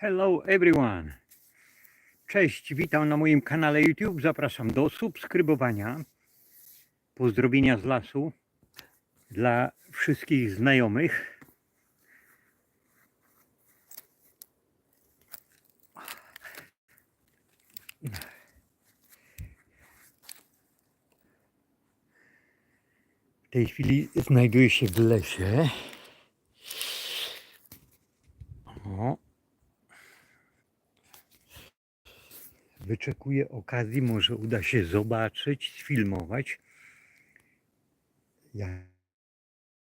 Hello everyone. Cześć, witam na moim kanale YouTube. Zapraszam do subskrybowania. Pozdrowienia z lasu dla wszystkich znajomych. W tej chwili znajduję się w lesie. O, wyczekuję okazji, może uda się zobaczyć, sfilmować ja-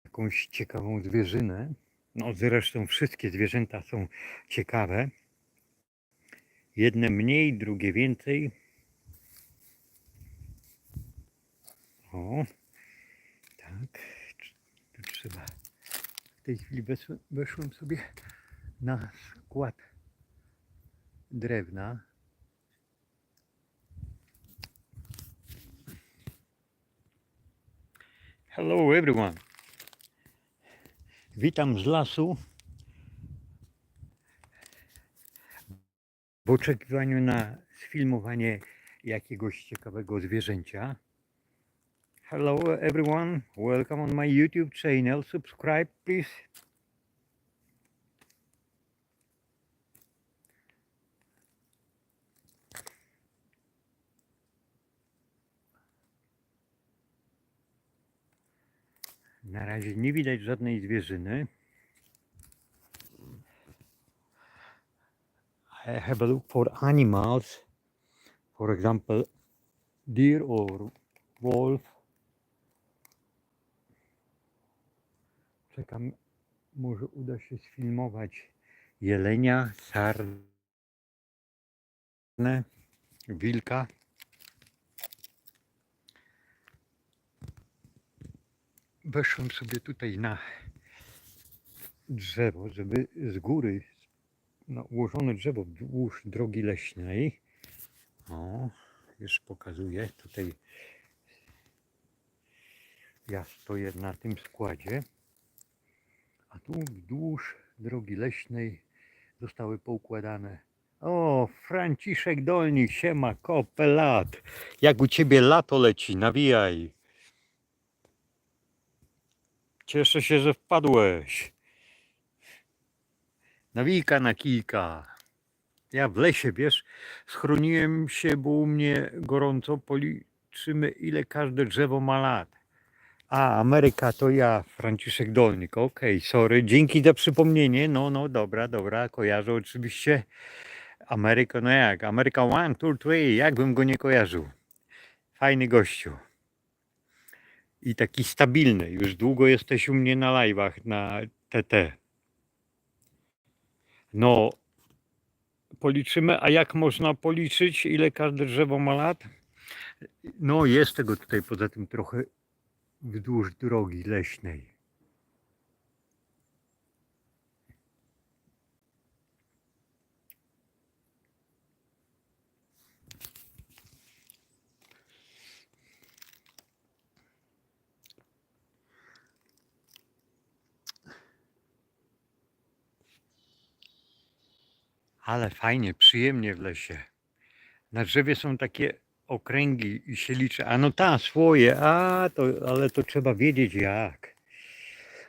jakąś ciekawą zwierzynę. No zresztą wszystkie zwierzęta są ciekawe. Jedne mniej, drugie więcej. O, tak. Tu trzeba. W tej chwili weszłem sobie na skład drewna. Hello everyone. Witam z lasu. W oczekiwaniu na sfilmowanie jakiegoś ciekawego zwierzęcia. Hello everyone. Welcome on my YouTube channel. Subscribe please. Na razie nie widać żadnej zwierzyny. I have a look for animals. For example, deer or wolf. Czekam, może uda się sfilmować jelenia, sarnę, wilka. Weszłem sobie tutaj na drzewo, żeby z góry, na ułożone drzewo wzdłuż drogi leśnej. O, już pokazuję. Tutaj ja stoję na tym składzie. A tu wzdłuż drogi leśnej zostały poukładane. O, Franciszek Dolnik, siema, kopę lat. Jak u ciebie lato leci, nawijaj. Cieszę się, że wpadłeś. Nawijka na kijka. Ja w lesie, wiesz, schroniłem się, bo u mnie gorąco. Policzymy, ile każde drzewo ma lat. A, Ameryka to ja, Franciszek Dolnik. Okej, sorry. Dzięki za przypomnienie. No, no, dobra, dobra. Kojarzę oczywiście Amerykę. No jak? Ameryka One, Two, Three. Jakbym go nie kojarzył. Fajny gościu i taki stabilny. Już długo jesteś u mnie na live'ach na TT. No, policzymy, a jak można policzyć, ile każde drzewo ma lat? No, jest tego tutaj poza tym trochę wzdłuż drogi leśnej. Ale fajnie, przyjemnie w lesie. Na drzewie są takie okręgi i się liczy. A no ta, swoje, a to, ale to trzeba wiedzieć jak.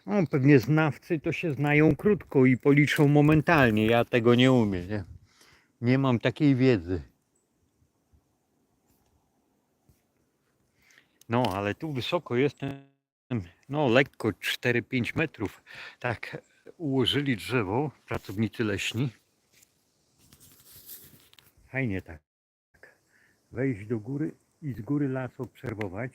No, pewnie znawcy to się znają krótko i policzą momentalnie. Ja tego nie umiem. Nie, nie mam takiej wiedzy. No, ale tu wysoko jestem, no lekko 4-5 metrów. Tak ułożyli drzewo pracownicy leśni. Fajnie tak. Wejść do góry i z góry las obserwować.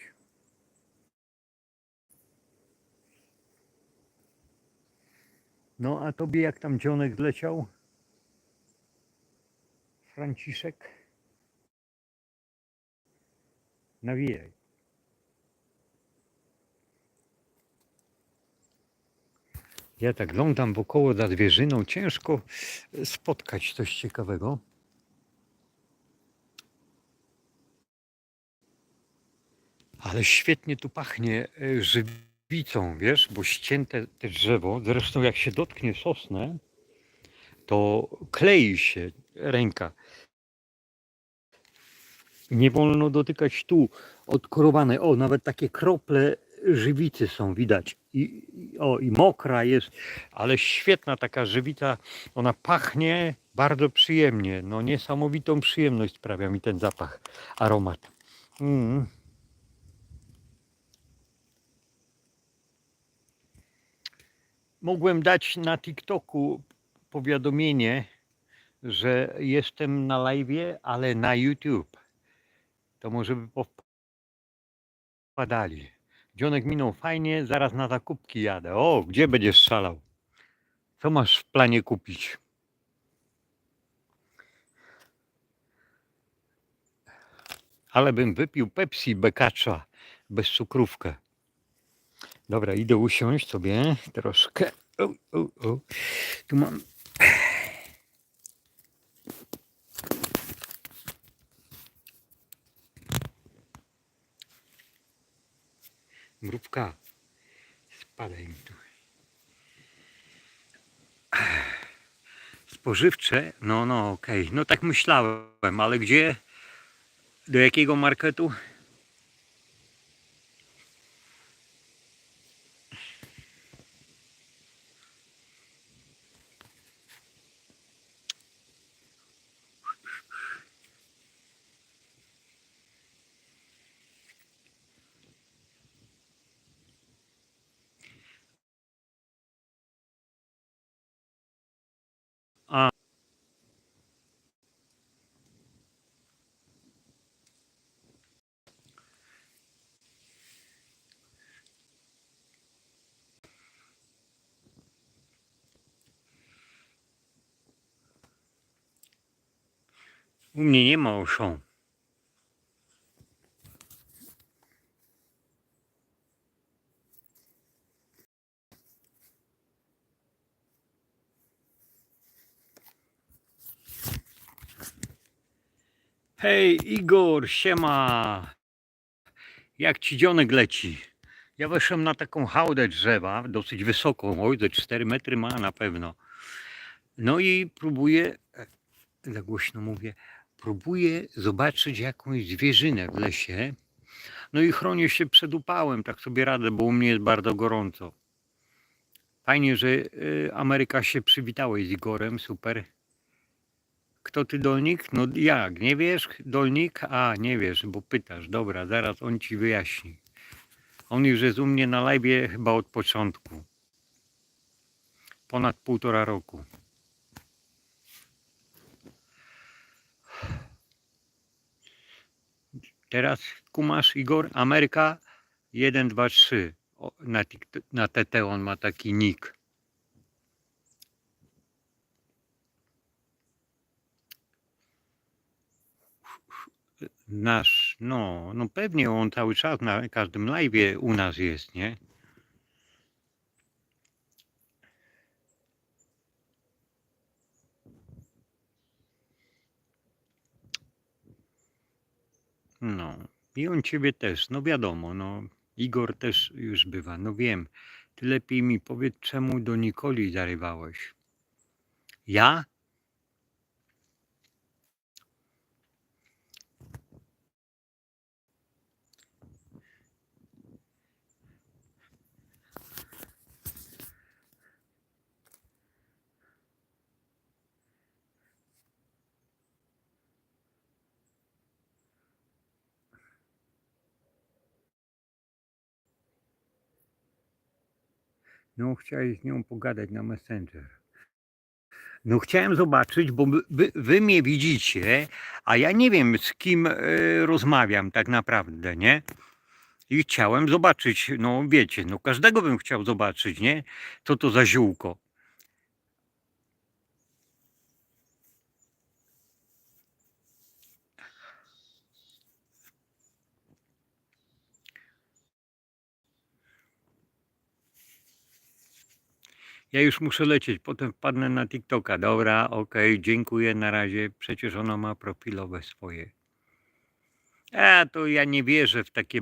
No a tobie jak tam dzionek zleciał? Franciszek? Nawijaj. Ja tak glądam wokoło za zwierzyną. Ciężko spotkać coś ciekawego. Ale świetnie tu pachnie e, żywicą, wiesz, bo ścięte te drzewo, zresztą jak się dotknie sosnę, to klei się ręka. Nie wolno dotykać tu odkorowane. O, nawet takie krople żywicy są widać. I, o, i mokra jest, ale świetna taka żywica. Ona pachnie bardzo przyjemnie. No, niesamowitą przyjemność sprawia mi ten zapach, aromat. Mm. Mogłem dać na TikToku powiadomienie, że jestem na live, ale na YouTube. To może by powpadali. Dzionek minął fajnie, zaraz na zakupki jadę. O, gdzie będziesz szalał? Co masz w planie kupić? Ale bym wypił Pepsi bekacza bez cukrówkę. Dobra, idę usiąść sobie troszkę. O, o, o. Tu mam. Mrówka. Spadaj mi tu. Spożywcze? No, no, okej. No tak myślałem, ale gdzie? Do jakiego marketu? A. U mnie nie ma Auchan. Hej Igor, siema. Jak ci dzionek leci? Ja weszłem na taką hałdę drzewa, dosyć wysoką, oj, ze 4 metry ma na pewno. No i próbuję, e, za głośno mówię, próbuję zobaczyć jakąś zwierzynę w lesie. No i chronię się przed upałem, tak sobie radę, bo u mnie jest bardzo gorąco. Fajnie, że y, Ameryka się przywitałeś z Igorem, super. Kto ty Dolnik? No jak, nie wiesz? Dolnik? A, nie wiesz, bo pytasz. Dobra, zaraz on ci wyjaśni. On już jest u mnie na live chyba od początku. Ponad półtora roku. Teraz kumasz Igor? Ameryka 1, 2, 3. O, na, na TT on ma taki nick. Nasz, no, no pewnie on cały czas na każdym live u nas jest, nie? No, i on ciebie też, no wiadomo, no, Igor też już bywa, no wiem. Ty lepiej mi powiedz, czemu do Nikoli zarywałeś? Ja? No, chciałeś z nią pogadać na Messenger. No, chciałem zobaczyć, bo wy, wy, mnie widzicie, a ja nie wiem, z kim e, rozmawiam tak naprawdę, nie? I chciałem zobaczyć, no wiecie, no każdego bym chciał zobaczyć, nie? Co to za ziółko. Ja już muszę lecieć, potem wpadnę na TikToka. Dobra, okej, dziękuję, na razie. Przecież ona ma profilowe swoje. A to ja nie wierzę w takie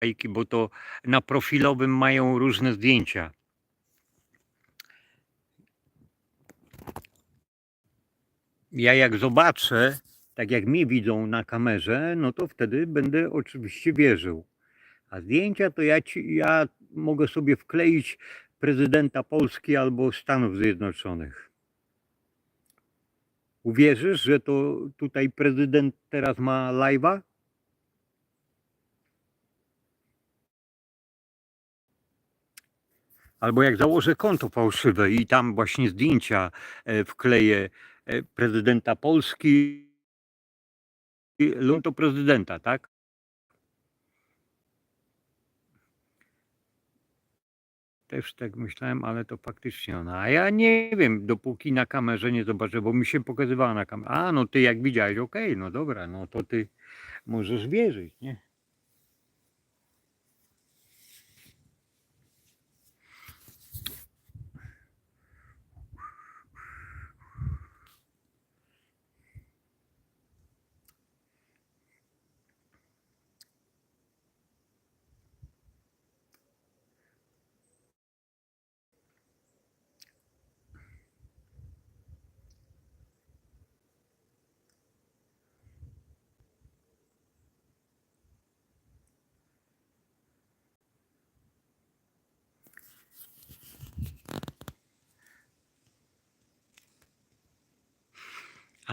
bajki, bo to na profilowym mają różne zdjęcia. ja jak zobaczę, tak jak mnie widzą na kamerze, no to wtedy będę oczywiście wierzył. A zdjęcia to ja, ci, ja mogę sobie wkleić prezydenta Polski albo Stanów Zjednoczonych. Uwierzysz, że to tutaj prezydent teraz ma live'a? Albo jak założę konto fałszywe i tam właśnie zdjęcia e, wkleję e, prezydenta Polski lub to prezydenta, tak? Też tak myślałem, ale to faktycznie ona. A ja nie wiem, dopóki na kamerze nie zobaczę, bo mi się pokazywała na kamerze. A, no ty jak widziałeś, okej, no dobra, no to ty możesz wierzyć, nie?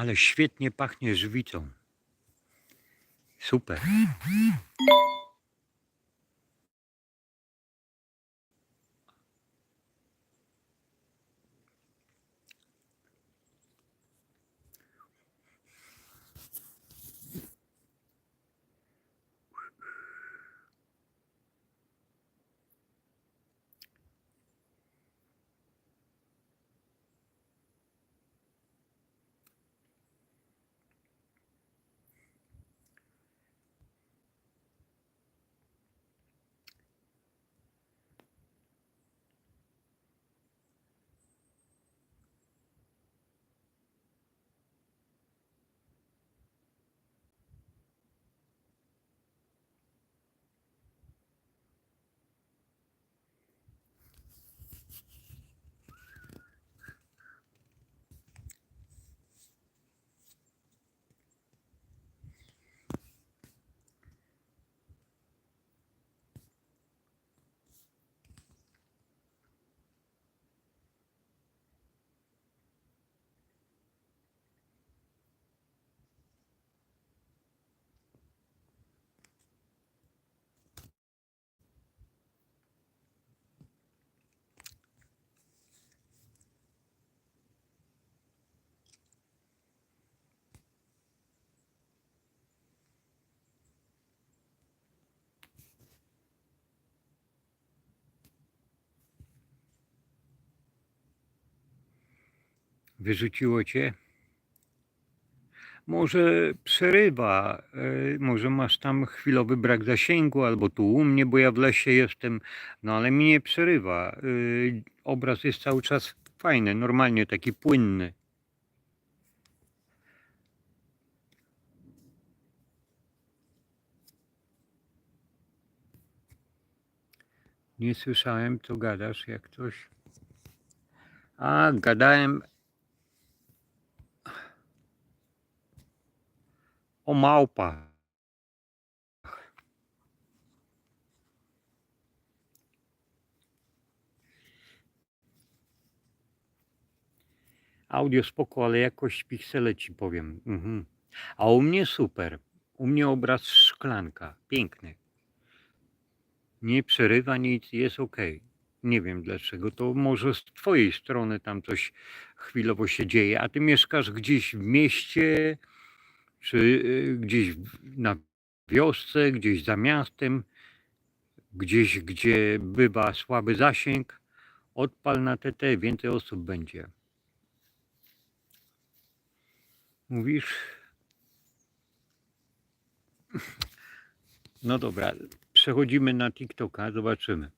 Ale świetnie pachnie żywicą. Super. Wyrzuciło cię? Może przerywa, e, może masz tam chwilowy brak zasięgu, albo tu u mnie, bo ja w lesie jestem, no ale mi nie przerywa. E, Obraz jest cały czas fajny, normalnie taki płynny. Nie słyszałem, co gadasz, jak coś. A, gadałem o małpach. Audio spoko, ale jakość piksele ci powiem. Mhm. A u mnie super. U mnie obraz szklanka. Piękny. Nie przerywa nic, jest ok. Nie wiem dlaczego. To może z twojej strony tam coś chwilowo się dzieje. A ty mieszkasz gdzieś w mieście, czy y, gdzieś na wiosce, gdzieś za miastem, gdzieś, gdzie bywa słaby zasięg, odpal na TT, więcej osób będzie. Mówisz? No dobra, przechodzimy na TikToka, zobaczymy.